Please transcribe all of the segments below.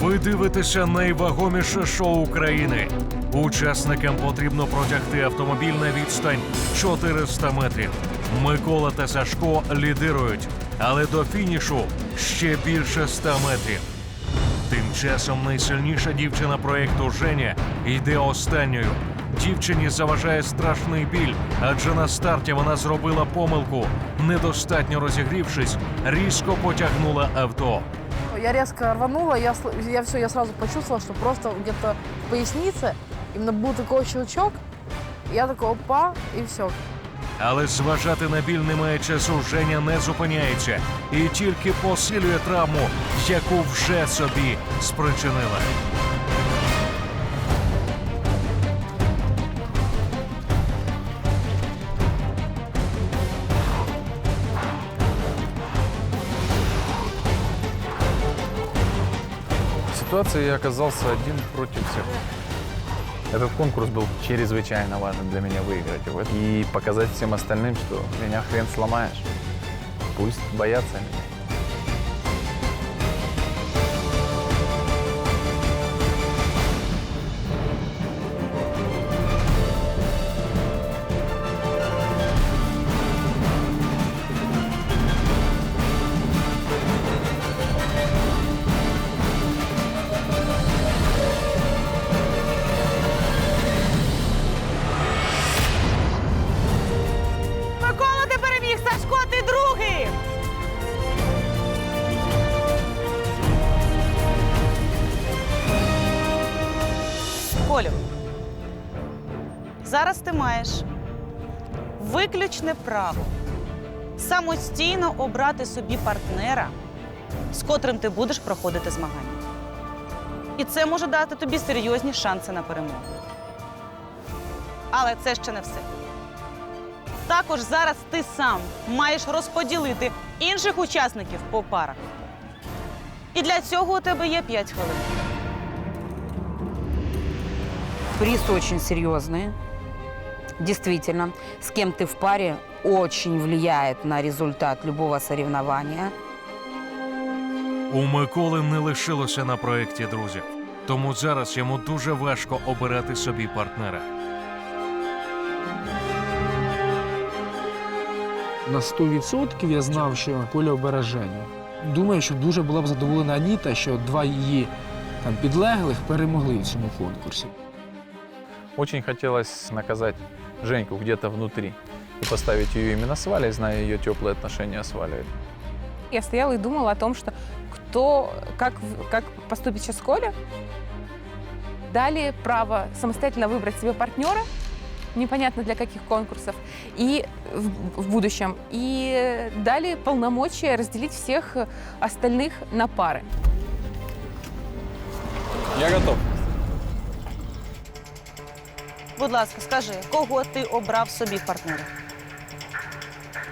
Ви дивитеся найвагоміше шоу України. Учасникам потрібно протягти автомобіль на відстань 400 метрів. Микола та Сашко лідирують, але до фінішу ще більше 100 метрів. Тим часом найсильніша дівчина проєкту Женя йде останньою. Дівчині заважає страшний біль, адже на старті вона зробила помилку. Недостатньо розігрівшись, різко потягнула авто. Я резко рванула, я, я все, я сразу почувствовала, что просто где-то в пояснице именно был такой щелчок. Я такой, опа, и все. Але зважати на біль немає часу. Женя не зупиняється і тільки посилює травму, яку вже собі спричинила. ситуации я оказался один против всех. Этот конкурс был чрезвычайно важен для меня выиграть его и показать всем остальным, что меня хрен сломаешь. Пусть боятся меня. Зараз ти маєш виключне право самостійно обрати собі партнера, з котрим ти будеш проходити змагання. І це може дати тобі серйозні шанси на перемогу. Але це ще не все. Також зараз ти сам маєш розподілити інших учасників по парах. І для цього у тебе є 5 хвилин. Приз очень серьезный. Действительно, с кем ты в паре очень влияет на результат любого соревнования. У Миколи не лишилося на проєкті друзів, тому зараз йому дуже важко обирати собі партнера. На 100% я знав, що Коля обере Женю. Думаю, що дуже була б задоволена Аніта, що два її там підлеглих перемогли в цьому конкурсі. Очень хотелось наказать Женьку где-то внутри и поставить ее именно с Валей, зная ее теплые отношения с Валей. Я стояла и думала о том, что кто, как, как поступит сейчас Коля. Дали право самостоятельно выбрать себе партнера, непонятно для каких конкурсов, и в, в будущем. И дали полномочия разделить всех остальных на пары. Я готов. Будь ласка, скажи, кого ти обрав собі в партнери?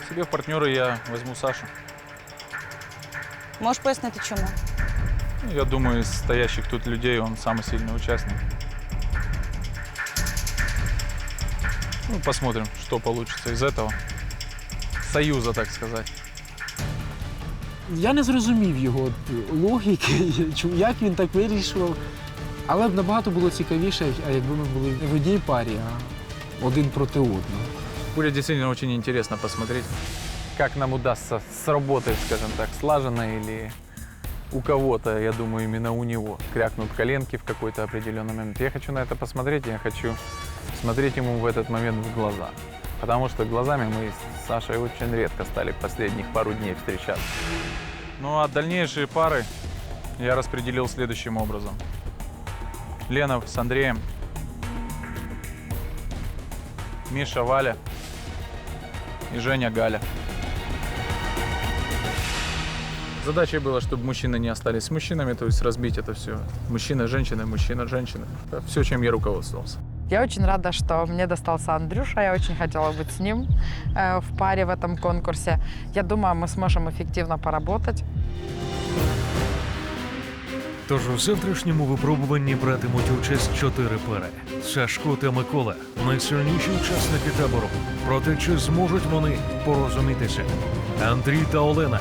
Себе в партнеры я возьму Сашу. Можеш пояснити, чому? Ну, Я думаю, из стоящих тут людей он самый сильный участник. Ну, посмотрим, что получится из этого. Союза, так сказать. Я не зрозумів його от, логіки, чому- як він так вирішував. Але б набагато було цікавіше, а якби ми були не в одній парі, а один проти одного. Будет действительно очень интересно посмотреть, как нам удастся сработать, скажем так, слаженно или у кого-то, я думаю, именно у него крякнут коленки в какой-то определенный момент. Я хочу на это посмотреть, я хочу смотреть ему в этот момент в глаза. Потому что глазами мы с Сашей очень редко стали последних пару дней встречаться. Ну а дальнейшие пары я распределил следующим образом. Лена с Андреем, Миша, Валя и Женя, Галя. Задачей было, чтобы мужчины не остались с мужчинами, то есть разбить это все. Мужчина, женщина, мужчина, женщина. Все, чем я руководствовался. Я очень рада, что мне достался Андрюша. Я очень хотела быть с ним э, в паре в этом конкурсе. Я думаю, мы сможем эффективно поработать. Тож у завтрашньому випробуванні братимуть участь чотири пари: Сашко та Микола, найсильніші учасники табору. Проте чи зможуть вони порозумітися? Андрій та Олена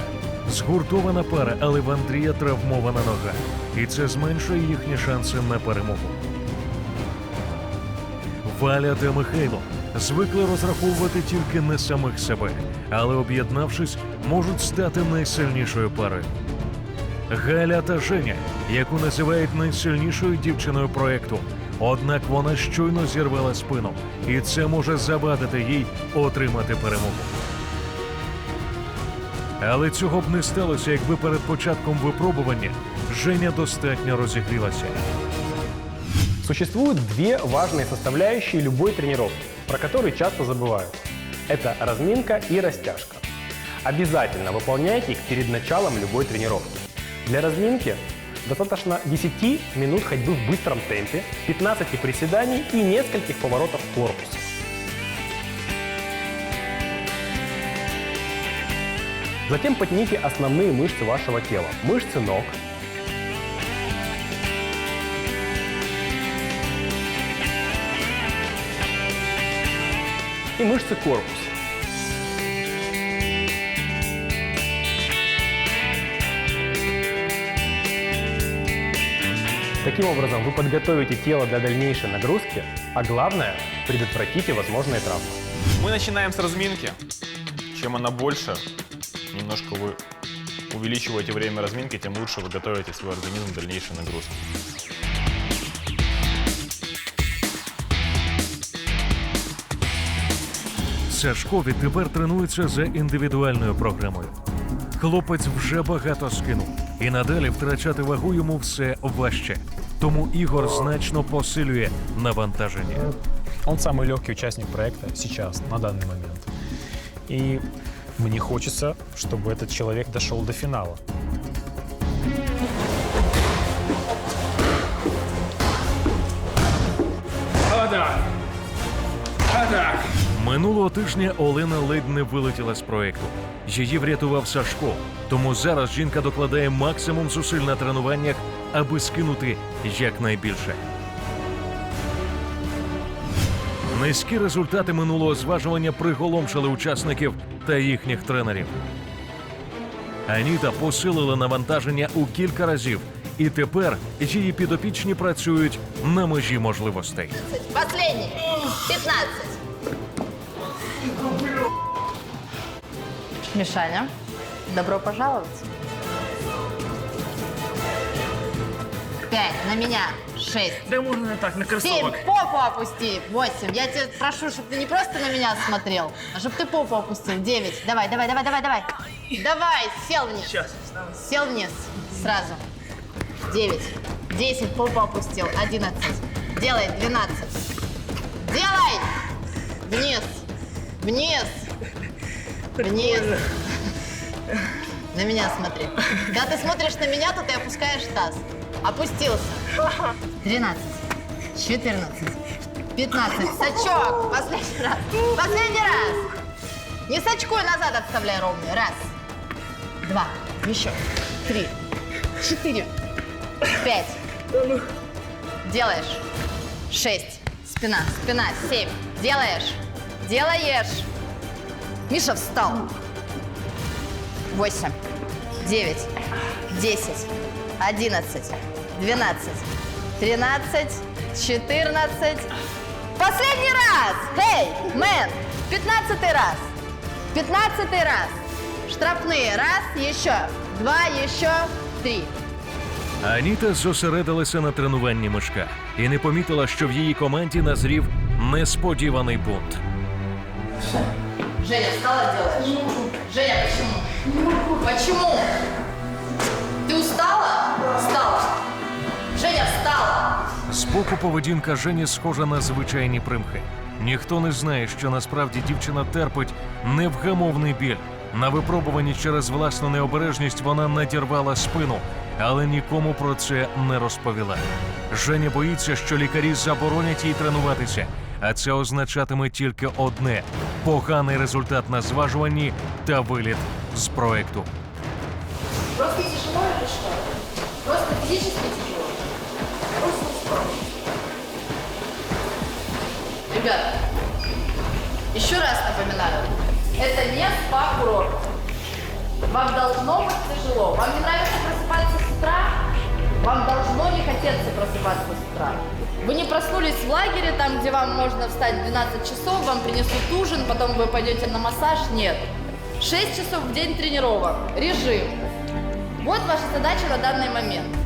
згуртована пара, але в Андрія травмована нога. і це зменшує їхні шанси на перемогу. Валя та Михайло звикли розраховувати тільки на самих себе, але об'єднавшись, можуть стати найсильнішою парою. Галя та Женя, яку називають найсильнішою дівчиною проекту. Однак вона щойно зірвала спину, і це може завадити їй отримати перемогу. Але цього б не сталося, якби перед початком випробування Женя достатньо розігрілася. Существуют две важные составляющие любой тренировки, про которые часто забывают. Это разминка и растяжка. Обязательно выполняйте их перед началом любой тренировки. Для разминки достаточно 10 минут ходьбы в быстром темпе, 15 приседаний и нескольких поворотов корпуса. Затем потяните основные мышцы вашего тела. Мышцы ног, и мышцы корпуса. Таким образом, вы подготовите тело для дальнейшей нагрузки, а главное, предотвратите возможные травмы. Мы начинаем с разминки. Чем она больше, немножко вы увеличиваете время разминки, тем лучше вы готовите свой организм к дальнейшей нагрузке. Сашко відтепер тренується за індивідуальною програмою. Хлопець вже багато скинув, і надалі втрачати вагу йому все важче. Тому Ігор значно посилює навантаження. Он самый легкий участник проекта сейчас, на данный момент. И мне хочется, чтобы этот человек дошел до финала. Минулого тижня Олена ледь не вилетіла з проекту. Її врятував Сашко. Тому зараз жінка докладає максимум зусиль на тренуваннях, аби скинути якнайбільше. Низькі результати минулого зважування приголомшили учасників та їхніх тренерів. Аніта посилила навантаження у кілька разів, і тепер її підопічні працюють на межі можливостей. Последний. 15. Мишаня, добро пожаловать. Пять. На меня. Шесть. Да можно не так, на кроссовок. Семь. Попу опусти. Восемь. Я тебя прошу, чтобы ты не просто на меня смотрел, а чтобы ты попу опустил. Девять. Давай, давай, давай, давай, давай. Давай, сел вниз. Сейчас. Сел вниз. Сразу. Девять. Десять. Попу опустил. Одиннадцать. Делай. Двенадцать. Делай! Вниз. Вниз. Вниз. На меня смотри. Когда ты смотришь на меня, то ты опускаешь таз. Опустился. 13. 14. 15. Сачок. Последний раз. Последний раз. Не сачкуй назад, отставляй ровно. Раз. Два. Еще. Три. Четыре. Пять. Делаешь. Шесть. Спина, спина. Семь. Делаешь. Делаешь. Миша встал. Восемь. Девять. Десять. Одиннадцать. Двенадцать. Тринадцать. Четырнадцать. Последний раз! Эй, мэн! Пятнадцатый раз. Пятнадцатый раз. Штрафные. Раз, еще. Два, еще. Три. Аніта зосередилася на тренуванні мишка і не помітила, що в її команді назрів несподіваний бунт. Женя, встала делаешь? Женя, почему? Почему? Ты устала? Встала. Женя, встала. Збоку поведінка Жені схожа на звичайні примхи. Ніхто не знає, що насправді дівчина терпить невгамовний біль. На випробуванні через власну необережність вона надірвала спину, але нікому про це не розповіла. Женя боїться, що лікарі заборонять їй тренуватися, а це означатиме тільки одне поганий результат на зважуванні та виліт з проекту. Просто тяжело или что? Просто физически тяжело. Просто устал. Ребята, еще раз напоминаю, это не спа-курорт. Вам должно быть тяжело. Вам не нравится просыпаться с утра? Вам должно не хотеться просыпаться с утра. Вы не проснулись в лагере, там, где вам можно встать в 12 часов, вам принесут ужин, потом вы пойдете на массаж. Нет. 6 часов в день тренировок. Режим. Вот ваша задача на данный момент.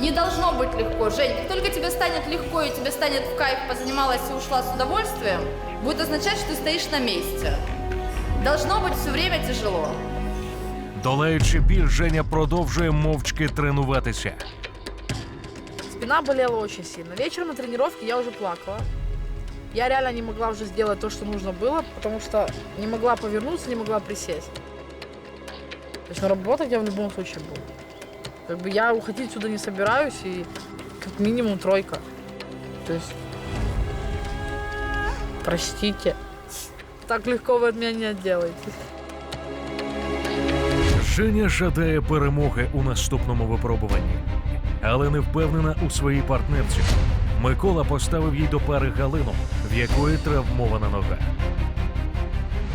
Не должно быть легко. Жень, как только тебе станет легко и тебе станет в кайф, позанималась и ушла с удовольствием, будет означать, что ты стоишь на месте. Должно быть все время тяжело. Долаючи біль, Женя продовжує мовчки тренуватися. Спина болела очень сильно. Вечером на тренировке я уже плакала. Я реально не могла уже сделать то, что нужно было, потому что не могла повернуться, не могла присесть. То есть, но работать я в любом случае буду. Как бы я уходить сюда не собираюсь, и как минимум тройка. То есть, простите. Так легко вы от меня не отделаетесь. Женя жадає перемоги у наступному випробуванні, але не впевнена у своїй партнерці. Микола поставив їй до пари Галину, в якої травмована нога.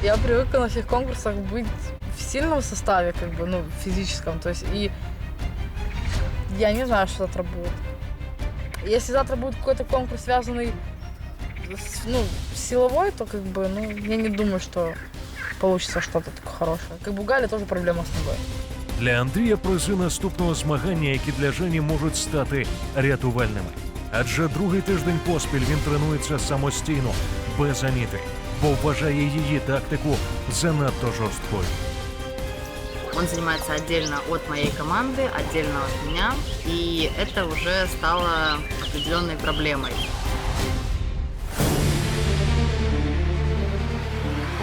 Я привыкла на всех конкурсах быть в сильном составе, как бы, ну, физическом. То есть, и я не знаю, что завтра будет. Если завтра будет какой-то конкурс, связанный с, ну, с силовой, то как бы, ну, я не думаю, что получится что-то такое хорошее. Как бы у Гали тоже проблема с ногой. Для Андрія призи наступного змагання, які для Жені можуть стати рятувальними. Адже другий тиждень поспіль він тренується самостійно, без Аніти, бо вважає її тактику занадто жорсткою. Он занимается отдельно от моей команды, отдельно от меня, и это уже стало определенной проблемой.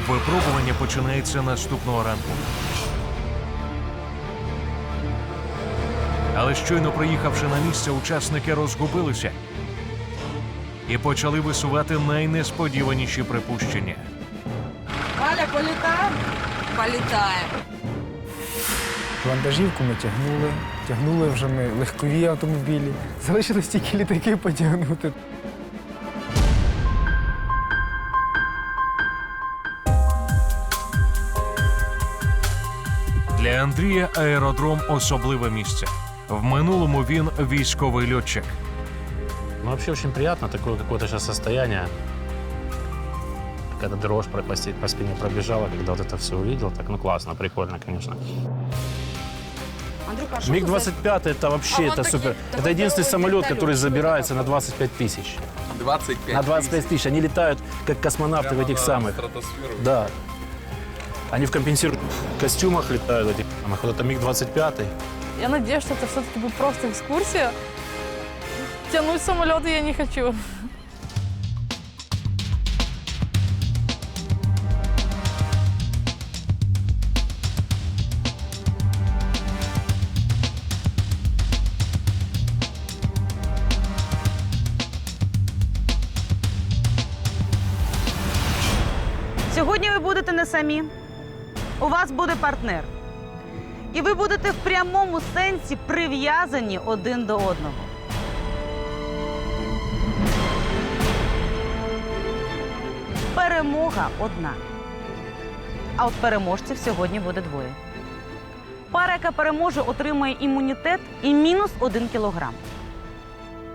Випробування починається наступного ранку. Але щойно приїхавши на місце, учасники розгубилися і почали висувати найнесподіваніші припущення. Валя, полетаем? Полетаем. Вантажівку ми тягнули, тягнули вже ми легкові автомобілі. Залишилось тільки літаки потягнути. Для Андрія аеродром особливе місце. В минулому він військовий льотчик. Ну, вообще очень приятно, такое какое-то сейчас состояние. Когда дрожь по, по, спине пробежала, когда вот это все увидел, так, ну классно, прикольно, конечно. Андрюха, а что МиГ-25 это вообще А это супер. такие- это единственный такой самолет, вертолет, который забирается на такое? 25 тысяч. 25 На 25 тысяч. Они летают, как космонавты в этих самых. Да. Они в компенсируемых костюмах летают, этих самых. Вот это МиГ-25. Я надеюсь, что это все-таки будет просто экскурсия. Тянуть самолеты я не хочу. Сьогодні ви будете не самі. У вас буде партнер. І ви будете в прямому сенсі прив'язані один до одного. Перемога одна. А от переможців сьогодні буде двоє. Пара, яка переможе, отримує імунітет і мінус один кілограм.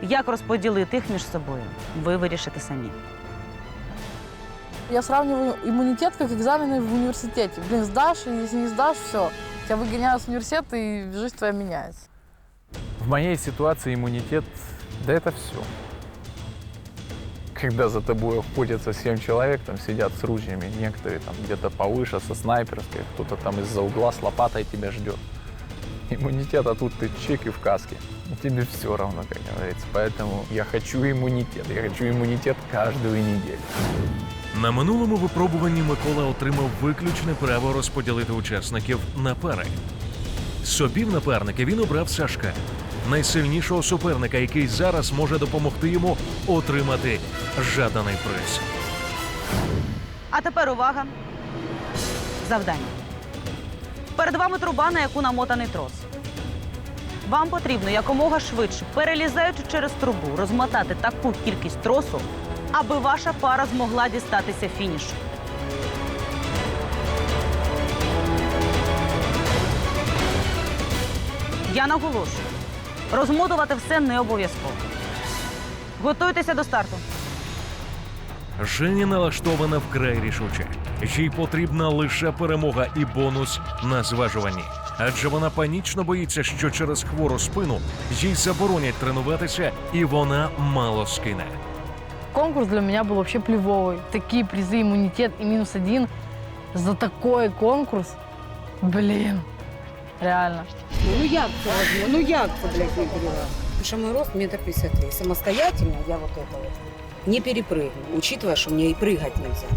Як розподілити їх між собою, ви вирішите самі. Я сравниваю иммунитет как экзамены в университете. Блин, если не сдашь, все. Тебя выгоняют с университета, и жизнь твоя меняется. В моей ситуации иммунитет, да это все. Когда за тобой охотятся семь человек, там сидят с ружьями, некоторые там где-то повыше, со снайперской, кто-то там из-за угла с лопатой тебя ждет. Иммунитет, а тут ты чик и в каске. И тебе все равно, как говорится. Поэтому я хочу иммунитет. Я хочу иммунитет каждую неделю. На минулому випробуванні Микола отримав виключне право розподілити учасників на пари. Собі в напарники він обрав Сашка, найсильнішого суперника, який зараз може допомогти йому отримати жаданий приз. А тепер увага. Завдання. Перед вами труба, на яку намотаний трос. Вам потрібно якомога швидше, перелізаючи через трубу, розмотати таку кількість тросу, аби ваша пара змогла дістатися фінішу. Я наголошую. Розмотувати все не обов'язково. Готуйтеся до старту. Жені налаштована вкрай рішуче. Їй потрібна лише перемога і бонус на зважуванні. Адже вона панічно боїться, що через хвору спину їй заборонять тренуватися, і вона мало скине Конкурс для меня был вообще плевовый. Такие призы, иммунитет и минус один за такой конкурс. Блин, реально. Ну як це возьму? Ну як це, блядь, не перевар? Потому что мой рост метр пятьдесят три. Самостоятельно я вот это вот не перепрыгну, учитывая, что мне и прыгать нельзя.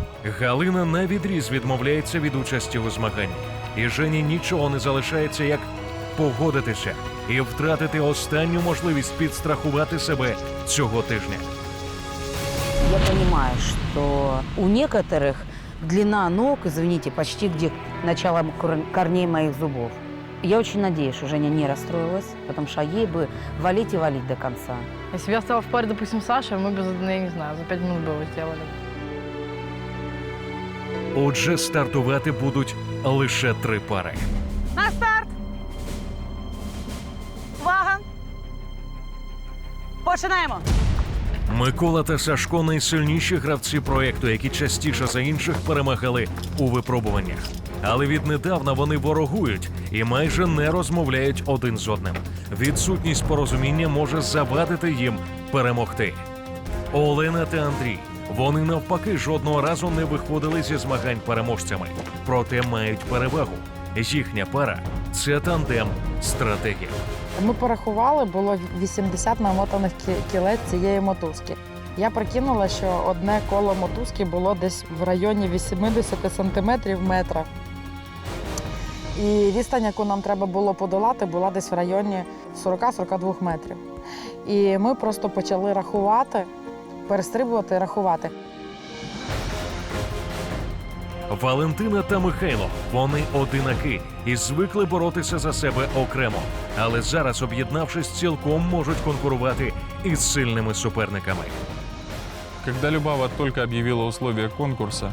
Галина на відріз відмовляється від участі у змаганні. І Жені нічого не залишається, як погодитися і втратити останню можливість підстрахувати себе цього тижня. Я понимаю, что у некоторых длина ног, извините, почти где начало кор- корней моих зубов. Я очень надеюсь, что Женя не расстроилась, потому что ей бы валить и валить до конца. Если бы я стала в паре, допустим, с Сашей, мы бы, ну, я не знаю, за пять минут бы его сделали. Отже, стартувати будуть лише три пари. На старт! Увага! Починаємо! Микола та Сашко найсильніші гравці проєкту, які частіше за інших перемагали у випробуваннях. Але віднедавна вони ворогують і майже не розмовляють один з одним. Відсутність порозуміння може завадити їм перемогти. Олена та Андрій. Вони навпаки жодного разу не виходили зі змагань переможцями, проте мають перевагу. Їхня пара це тандем стратегів. Ми порахували, було 80 намотаних кілець цієї мотузки. Я прикинула, що одне коло мотузки було десь в районі 80 сантиметрів метра. І відстань, яку нам треба було подолати, була десь в районі 40-42 метрів. І ми просто почали рахувати, перестрибувати рахувати. Валентина та Михайло вони одинаки і звикли боротися за себе окремо, але зараз, об'єднавшись, цілком можуть конкурувати із сильними суперниками. Когда Любава только объявила условия конкурса,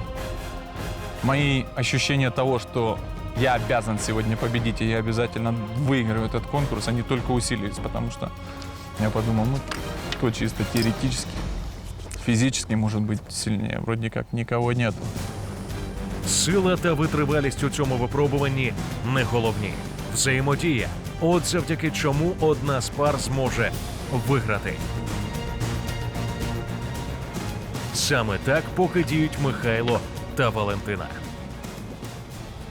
мои ощущения того, что я обязан сегодня победить, и я обязательно выиграю этот конкурс, они только усилились, потому что я подумал, ну, кто чисто теоретически, физически может быть сильнее? Вроде как никого нет. Сила та витривалість у цьому випробуванні не головні. Взаємодія. От завдяки чому одна з пар зможе виграти. Саме так поки діють Михайло та Валентина.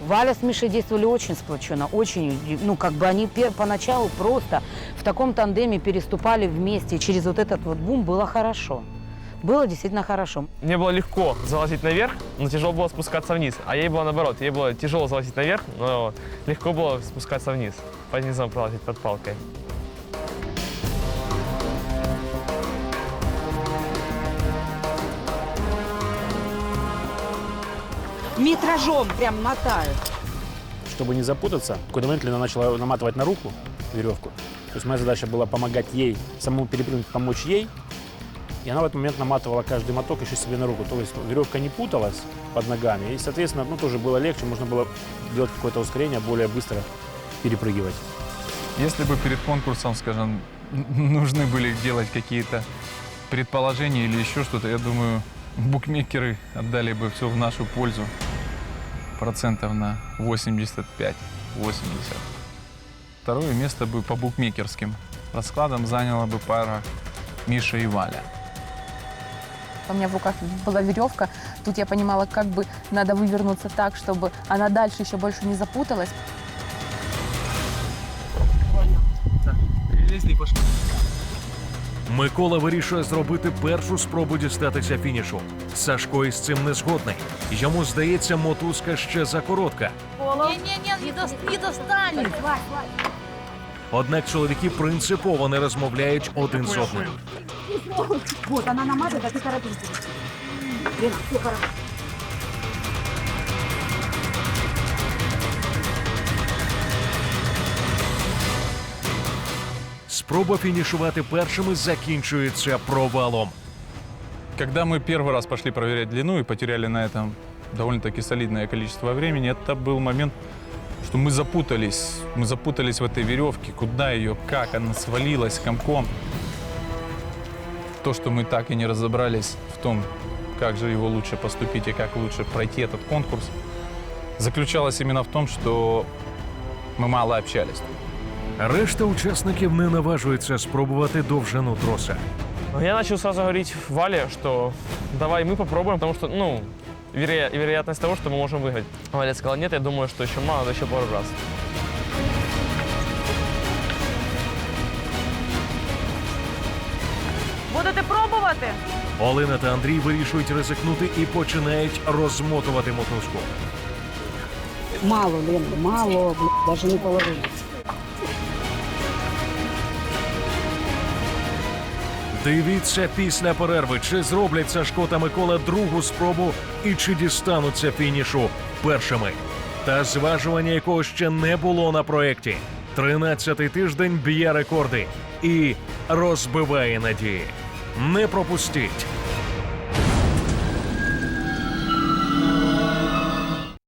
Валя с Мишей действовали очень сплоченно, очень, ну, как бы они пер- поначалу просто в таком тандеме переступали вместе, и через вот этот вот бум было хорошо. Было действительно хорошо. Мне было легко залазить наверх, но тяжело было спускаться вниз. А ей было наоборот. Ей было тяжело залазить наверх, но легко было спускаться вниз. По низам пролазить под палкой. Метражом прям мотают. Чтобы не запутаться, в какой-то момент Лена начала наматывать на руку веревку. То есть моя задача была помогать ей, самому перепрыгнуть, помочь ей. И она в этот момент наматывала каждый моток еще себе на руку. То есть веревка не путалась под ногами. И, соответственно, ну, тоже было легче, можно было делать какое-то ускорение, более быстро перепрыгивать. Если бы перед конкурсом, скажем, нужны были делать какие-то предположения или еще что-то, я думаю, букмекеры отдали бы все в нашу пользу. Процентов на 85-80. Второе место бы по букмекерским раскладам заняла бы пара Миша и Валя. У меня в руках была веревка. Тут я понимала, как бы надо вывернуться так, чтобы она дальше еще больше не запуталась. Микола вирішує зробити першу спробу дістатися фінішу. Сашко із цим не згодний. Йому здається, мотузка ще закоротка. Не-не-не, не, до- не достанет. Однак чоловіки принципово не розмовляють один з одним. Вот, она намазана, а ты торопись. Лена, все хорошо. Спроба фінішувати першими закінчується провалом. Когда мы первый раз пошли проверять длину и потеряли на этом довольно-таки солидное количество времени, это был момент что мы запутались, мы запутались в этой веревке, куда ее, как она свалилась комком. То, что мы так и не разобрались в том, как же его лучше поступить и как лучше пройти этот конкурс, заключалось именно в том, что мы мало общались. Решта учасників не наважується спробувати довжину троса. Я начал сразу говорить Вале, что давай мы попробуем, потому что, ну, веро- вероятность того, что мы можем выиграть. Валя сказала, нет, я думаю, что еще мало, надо еще пару раз. Будете пробувати? Олена та Андрій вирішують ризикнути і починають розмотувати мотузку. Мало, Лена, мало, даже не половина. Дивіться після перерви, чи зроблять Сашко та Микола другу спробу і чи дістануться фінішу першими. Та зважування якого ще не було на проєкті. 13-й тиждень б'є рекорди і розбиває надії. Не пропустіть